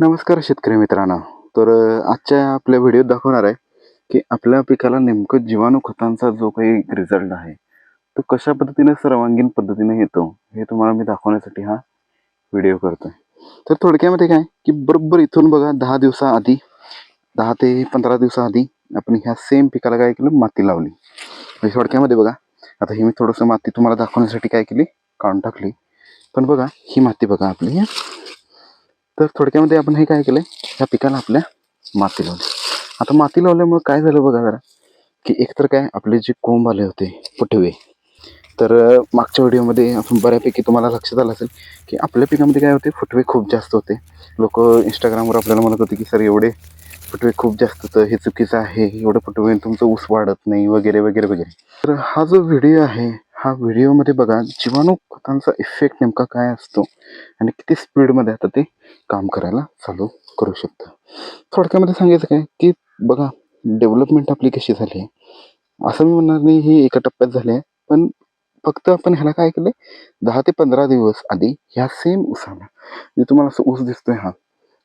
नमस्कार शेतकरी मित्रांनो. तर आजच्या आपल्या व्हिडिओत दाखवणार आहे की आपल्या पिकाला नेमकं जीवाणू खतांचा जो काही रिझल्ट आहे तो कशा पद्धतीने सर्वांगीण पद्धतीने येतो हे तुम्हाला मी दाखवण्यासाठी हा व्हिडिओ करतोय. तर थोडक्यामध्ये काय की बरोबर इथून बघा दहा दिवसाआधी दहा ते पंधरा दिवसाआधी आपण ह्या सेम पिकाला काय केलं? माती लावली. म्हणजे थोडक्यामध्ये बघा आता ही मी थोडंसं माती तुम्हाला दाखवण्यासाठी काय केली? काढून टाकली. पण बघा ही माती बघा आपली तर थोडक्यामध्ये आपण हे काय केलंय? ह्या पिकाला आपल्या माती लावली. आता माती लावल्यामुळे काय झालं बघा जरा की एकतर काय आपले जे कोंब आले होते पटवे तर मागच्या व्हिडिओमध्ये आपण बऱ्यापैकी तुम्हाला लक्षात आलं असेल की आपल्या पिकामध्ये काय होते? फुटवे खूप जास्त होते. लोक इंस्टाग्रामवर आपल्याला म्हणत होते की सर एवढे फुटवे खूप जास्त होतं हे चुकीचं आहे एवढं फुटवे तुमचं ऊस वाढत नाही वगैरे वगैरे वगैरे. तर हा जो व्हिडिओ आहे हा व्हिडिओमध्ये बघा जीवाणू खतांचा इफेक्ट नेमका काय असतो आणि किती स्पीडमध्ये आता ते काम करायला चालू करू शकतं. थोडक्यामध्ये सांगायचं काय की बघा डेव्हलपमेंट आपली कशी झाली आहे? असं मी म्हणणार नाही ही एका टप्प्यात झाली आहे पण फक्त आपण ह्याला काय केलं दहा ते पंधरा दिवस आधी ह्या सेम उसाला म्हणजे तुम्हाला असं ऊस दिसतोय हा.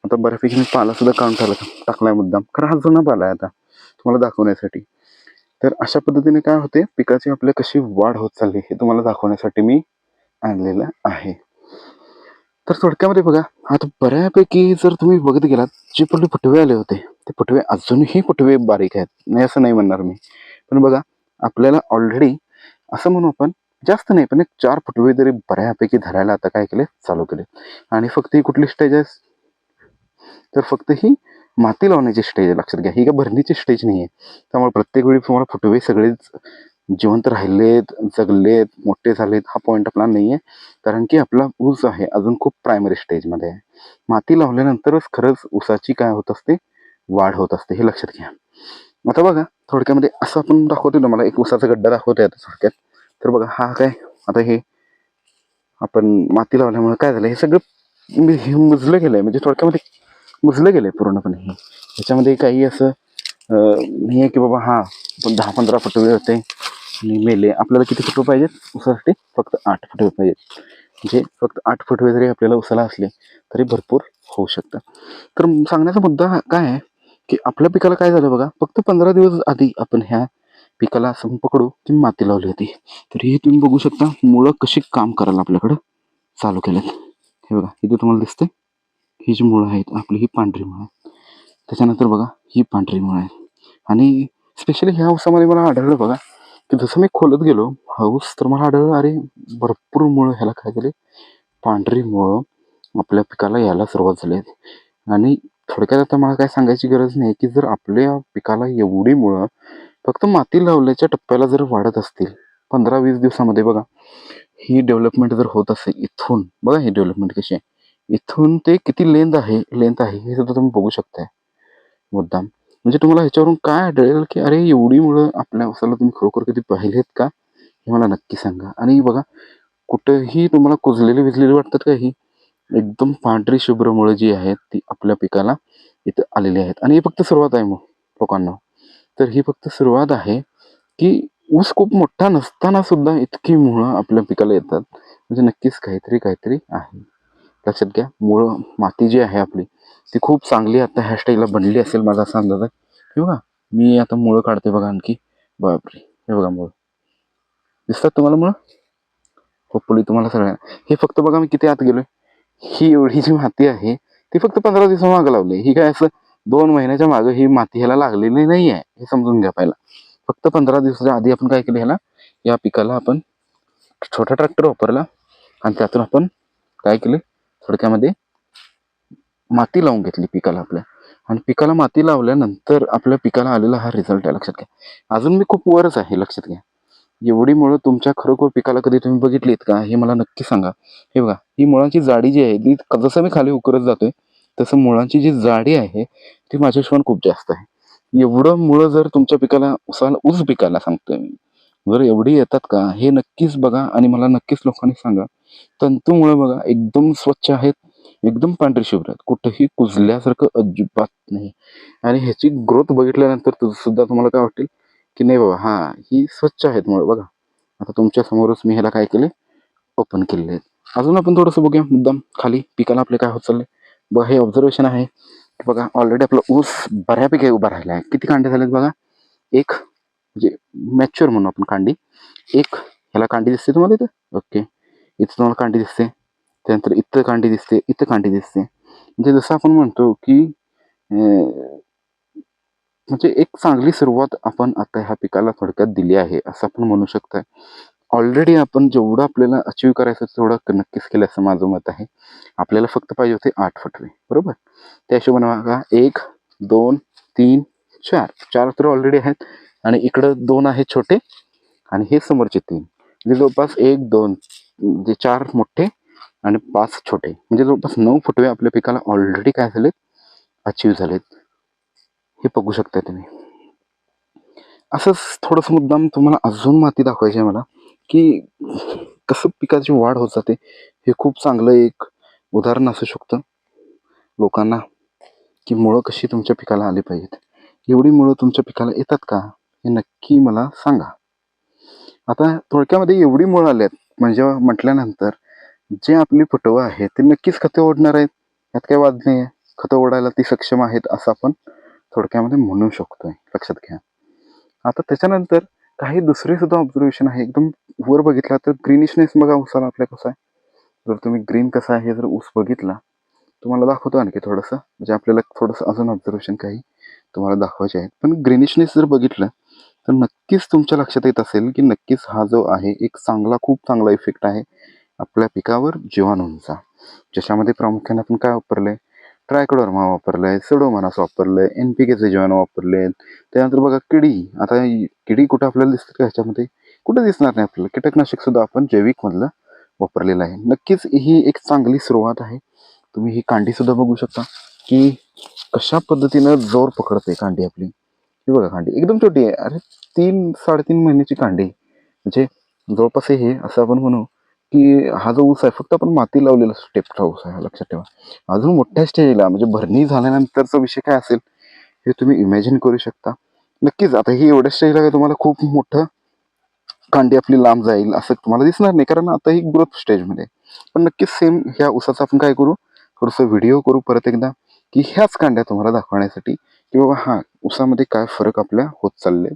आता बऱ्यापैकी मी पाला सुद्धा काढून टाकला टाकलाय मुद्दाम. खरं हा जुना पाला आहे आता तुम्हाला दाखवण्यासाठी. तर अशा पद्धतीने काय होते? पिकाची आपल्या कशी वाढ होत चालली हे तुम्हाला दाखवण्यासाठी मी आणलेलं आहे. तर थोडक्यामध्ये बघा आता बऱ्यापैकी जर तुम्ही बघत गेलात जे पहिले फुटवे आले होते ते फुटवे अजूनही फुटवे बारीक आहेत. नाही असं नाही म्हणणार मी. पण बघा आपल्याला ऑलरेडी असं म्हणू आपण जास्त नाही पण एक चार फुटवे तरी बऱ्यापैकी धरायला आता काय केले? चालू केले. आणि फक्त ही कुठली स्टेज आहे? तर फक्त ही माती लावण्याची स्टेज आहे लक्षात घ्या. ही का भरणीची स्टेज नाही आहे त्यामुळे प्रत्येक वेळी तुम्हाला फुटवे सगळेच जिवंत राहिलेत जगलेत मोठे झालेत हा पॉईंट आपला नाही आहे कारण की आपला ऊस आहे अजून खूप प्रायमरी स्टेजमध्ये आहे. माती लावल्यानंतरच खरंच ऊसाची काय होत असते? वाढ होत असते हे लक्षात घ्या. आता बघा थोडक्यामध्ये असं आपण दाखवतो तुम्हाला एक ऊसाचा गड्डा दाखवतो आता थोडक्यात. तर बघा हा काय आता हे आपण माती लावल्यामुळे काय झालं? हे सगळं मी- हे गेलं आहे म्हणजे थोडक्यामध्ये मुरसलं गेलं आहे पूर्णपणे. हे ह्याच्यामध्ये काही असं नाही आहे की बाबा हां पण दहा पंधरा फुटवे होते. आणि मेले आपल्याला किती फुटवे पाहिजेत? उसासाठी फक्त आठ फुटवे पाहिजेत. म्हणजे फक्त आठ फुटवे जरी आपल्याला उसाला असले तरी भरपूर होऊ शकतं. तर सांगण्याचा मुद्दा हा काय आहे की आपल्या पिकाला काय झालं बघा फक्त पंधरा दिवस आधी आपण ह्या पिकाला असं पकडू की माती लावली होती. तर हे तुम्ही बघू शकता मुळं कशी काम करायला आपल्याकडं चालू केलेत हे बघा इथे तुम्हाला दिसते ही जी मुळं आहेत आपली ही पांढरी मुळं आहेत. त्याच्यानंतर बघा ही पांढरी मुळं आहेत. आणि स्पेशली ह्या हौसामध्ये मला आढळलं बघा की जसं मी खोलत गेलो हौस तर मला आढळलं अरे भरपूर मुळं ह्याला काय झाले? पांढरी मुळं आपल्या पिकाला यायला सुरुवात झाली आहे. आणि थोडक्यात आता मला काय सांगायची गरज नाही की जर आपल्या पिकाला एवढी मुळं फक्त माती लावल्याच्या टप्प्याला जर वाढत असतील पंधरा वीस दिवसामध्ये बघा ही डेव्हलपमेंट जर होत असेल इथून बघा ही डेव्हलपमेंट कशी आहे. इथून ते किती लेंथ आहे? लेंथ आहे हे सुद्धा तुम्ही बघू शकताय. मुद्दाम. म्हणजे तुम्हाला ह्याच्यावरून काय आढळेल की अरे एवढी मुळं आपल्या उसाला तुम्ही खरोखर कधी पाहिलेत का? हे मला नक्की सांगा. आणि बघा कुठंही तुम्हाला कुजलेली विजलेली वाटतात का ही? एकदम पांढरी शुभ्र मुळं जी आहेत ती आपल्या पिकाला इथं आलेली आहेत. आणि ही फक्त सुरुवात आहे मग लोकांना. तर ही फक्त सुरुवात आहे की ऊस खूप मोठा नसताना सुद्धा इतकी मुळं आपल्या पिकाला येतात. म्हणजे नक्कीच काहीतरी काहीतरी आहे. लक्षात घ्या. मुळं माती जी आहे आपली ती खूप चांगली आता हॅशटॅगला बनली असेल माझा असा अंदाज आहे. बघा मी आता मुळं काढते बघा आणखी. बापरे हे बघा मुळं. दिसतात तुम्हाला मुळं? होपफुली तुम्हाला सगळ्यांना हे फक्त बघा मी किती आत गेलोय. ही एवढी जी माती आहे ती फक्त पंधरा दिवसा मागं लावली. ही काय असं दोन महिन्याच्या मागं ही माती ह्याला लागलेली नाही आहे हे समजून घ्या पाहिला. फक्त पंधरा दिवसाच्या आधी आपण काय केलं ह्याला? या पिकाला आपण छोटा ट्रॅक्टर वापरला आणि त्यातून आपण काय केलं? थोडक्यामध्ये माती लावून घेतली पिकाला आपल्या. आणि पिकाला माती लावल्यानंतर आपल्या पिकाला आलेला हा रिझल्ट आहे. लक्षात घ्या. अजून मी खूप वरच आहे. लक्षात घ्या. एवढी मुळं तुमच्या खरोखर पिकाला कधी तुम्ही बघितलीत का? हे मला नक्की सांगा. हे बघा ही मुळांची जाडी जी आहे ती जसं मी खाली उकरत जातोय तसं मुळांची जी जाडी आहे ती माझ्या हिशोबाने खूप जास्त आहे. एवढं मुळं जर तुमच्या पिकाला उसाला ऊस पिकाला सांगतोय मी जर एवढी येतात का? हे नक्कीच बघा आणि मला नक्कीच लोकांनी सांगा. तंतूमुळे बघा एकदम स्वच्छ आहेत एकदम पांढरी शुभ्र आहेत. कुठंही कुजल्यासारखं अजिबात नाही. आणि ह्याची ग्रोथ बघितल्यानंतर सुद्धा तुम्हाला काय वाटेल की नाही बाबा हां ही स्वच्छ आहेत मुळे. बघा आता तुमच्या समोरच मी ह्याला काय केले ओपन केलेले आहेत. अजून आपण थोडंसं बघूया मुद्दाम खाली पिकाला आपले काय होत चाललंय. बघा हे ऑब्झर्वेशन आहे. बघा ऑलरेडी आपला ऊस बऱ्यापैकी उभा राहिला आहे. किती कांडे झालेत बघा? एक म्हणजे मॅच्युअर म्हणू आपण कांडी. एक ह्याला कांडी दिसते तुम्हाला इथं? ओके इथं तुम्हाला कांडी दिसते. त्यानंतर इथं कांडी दिसते इथं कांडी दिसते. म्हणजे जसं आपण म्हणतो की म्हणजे एक चांगली सुरुवात आपण आता ह्या पिकाला थोडक्यात दिली आहे असं आपण म्हणू शकतोय. ऑलरेडी आपण जेवढं आपल्याला अचीव करायचं तेवढं नक्कीच केलं असं माझं मत आहे. आपल्याला फक्त पाहिजे होते आठ फटवे बरोबर? त्या हिशोबाने बघा एक दोन तीन चार. चार तर ऑलरेडी आहेत आणि इकडं दोन आहेत छोटे आणि हे समोरचे तीन. म्हणजे जवळपास एक दोन जे चार मोठे आणि पाच छोटे. म्हणजे जवळपास नऊ फुटवे आपल्या पिकाला ऑलरेडी काय झालेत? अचीव झालेत. हे बघू शकता तुम्ही. असंच थोडंसं मुद्दाम तुम्हाला अजून माती दाखवायची आहे मला की कसं पिकाची वाढ होत जाते हे खूप चांगलं एक उदाहरण असू शकतं लोकांना की मुळं कशी तुमच्या पिकाला आली पाहिजेत. एवढी मुळं तुमच्या पिकाला येतात का? हे नक्की मला सांगा. आता थोडक्यामध्ये एवढी मुळं आल्यात म्हणजे म्हटल्यानंतर जे आपली फुटवं आहे ते नक्कीच खतं ओढणार आहेत. यात काही वाद नाही आहे खतं ओढायला ती सक्षम आहेत असं आपण थोडक्यामध्ये म्हणू शकतोय. लक्षात घ्या. आता त्याच्यानंतर काही दुसरे सुद्धा ऑब्झर्वेशन आहे. एकदम वर बघितला तर ग्रीनिशनेस बघा उसाला आपल्या कसा आहे. जर तुम्ही ग्रीन कसा आहे जर ऊस बघितला तुम्हाला दाखवतो आणखी थोडंसं. म्हणजे आपल्याला थोडंसं अजून ऑब्झर्वेशन काही तुम्हाला दाखवायचे आहेत. पण ग्रीनिशनेस जर बघितलं तर नक्कीच तुमच्या लक्षात येत असेल की नक्कीच हा जो आहे एक चांगला खूप चांगला इफेक्ट आहे आपल्या पिकावर जीवाणूंचा. ज्याच्यामध्ये प्रामुख्याने आपण काय वापरलं आहे ट्रायकोडर्मा वापरलंय वापरलं आहे एन पी केचे जीवाणू वापरले त्यानंतर बघा किडी. आता किडी कुठं आपल्याला दिसते का ह्याच्यामध्ये? कुठं दिसणार नाही आपल्याला? कीटकनाशकसुद्धा आपण जैविकमधलं वापरलेलं आहे. नक्कीच ही एक चांगली सुरुवात आहे. तुम्ही ही कांडीसुद्धा बघू शकता की कशा पद्धतीनं जोर पकडते कांडी आपली. ही बघा कांडी. एकदम छोटी आहे. अरे तीन साडेतीन महिन्याची कांडी म्हणजे जवळपास हे असं आपण म्हणू की हा जो ऊस आहे फक्त आपण माती लावलेला स्टेपचा ऊस आहे लक्षात ठेवा. अजून मोठ्या स्टेजला म्हणजे भरणी झाल्यानंतरचा विषय काय असेल हे तुम्ही इमॅजिन करू शकता. नक्कीच आता ही एवढ्या स्टेजला काय तुम्हाला खूप मोठं कांडी आपली लांब जाईल असं तुम्हाला दिसणार नाही. कारण आता ही ग्रोथ स्टेजमध्ये पण नक्कीच सेम ह्या ऊसाचा आपण काय करू? थोडंसं व्हिडिओ करू परत एकदा की ह्याच कांड्या तुम्हाला दाखवण्यासाठी की बाबा हां उसामध्ये काय फरक आपल्या होत चालले?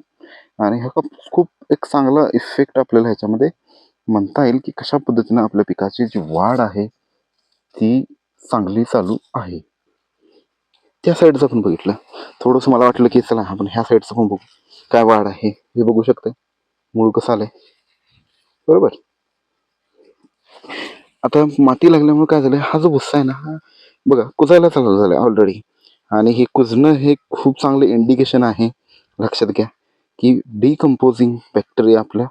आणि हा खूप- खूप एक चांगला इफेक्ट आपल्याला ह्याच्यामध्ये म्हणता येईल की कशा पद्धतीनं आपल्या पिकाची जी वाढ आहे ती चांगली चालू आहे. त्या साईडचं पण बघितलं. थोडंसं मला वाटलं की चला आपण ह्या साईडचं पण बघू. काय वाढ आहे हे बघू शकते. मूळ कसं आलंय. बरोबर? आता माती लागल्यामुळे काय झालं हा जो भुस्सा आहे ना हा बघा कुजायला चालू झालाय ऑलरेडी आणि हे कुजणं हे खूप चांगलं इंडिकेशन आहे. लक्षात घ्या की डिकम्पोजिंग बॅक्टेरिया आपल्या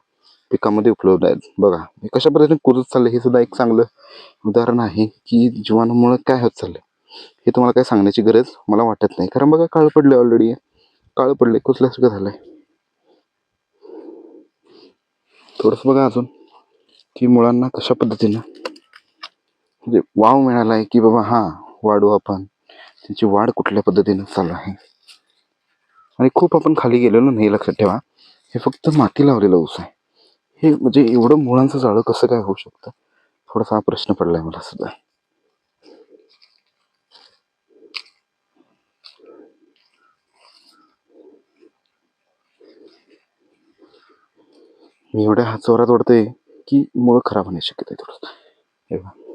पिकामध्ये उपलब्ध आहेत. बघा हे कशा पद्धतीने कुजत चाललं हे सुद्धा एक चांगलं उदाहरण आहे की जीवाणूमुळं काय होत चाललं हे तुम्हाला काय सांगण्याची गरज मला वाटत नाही. कारण बघा काळ पडले ऑलरेडी काळ पडले कुजल्यासारखं झालंय. थोडंसं बघा अजून की मुलांना कशा पद्धतीनं म्हणजे वाव मिळाला आहे की बाबा हां वाढू आपण. त्यांची वाढ कुठल्या पद्धतीनं चालू आहे? आणि खूप आपण खाली गेलेलो नाही लक्षात ठेवा. हे फक्त माती लावलेलं ऊस आहे. हे म्हणजे एवढं मुळांचं जाळं कसं काय होऊ शकतं? थोडासा हा प्रश्न पडलाय मला सुद्धा. मी एवढ्या हात जोरात ओढतोय की मुळं खराब होण्याची शक्यता आहे थोडंसं. हे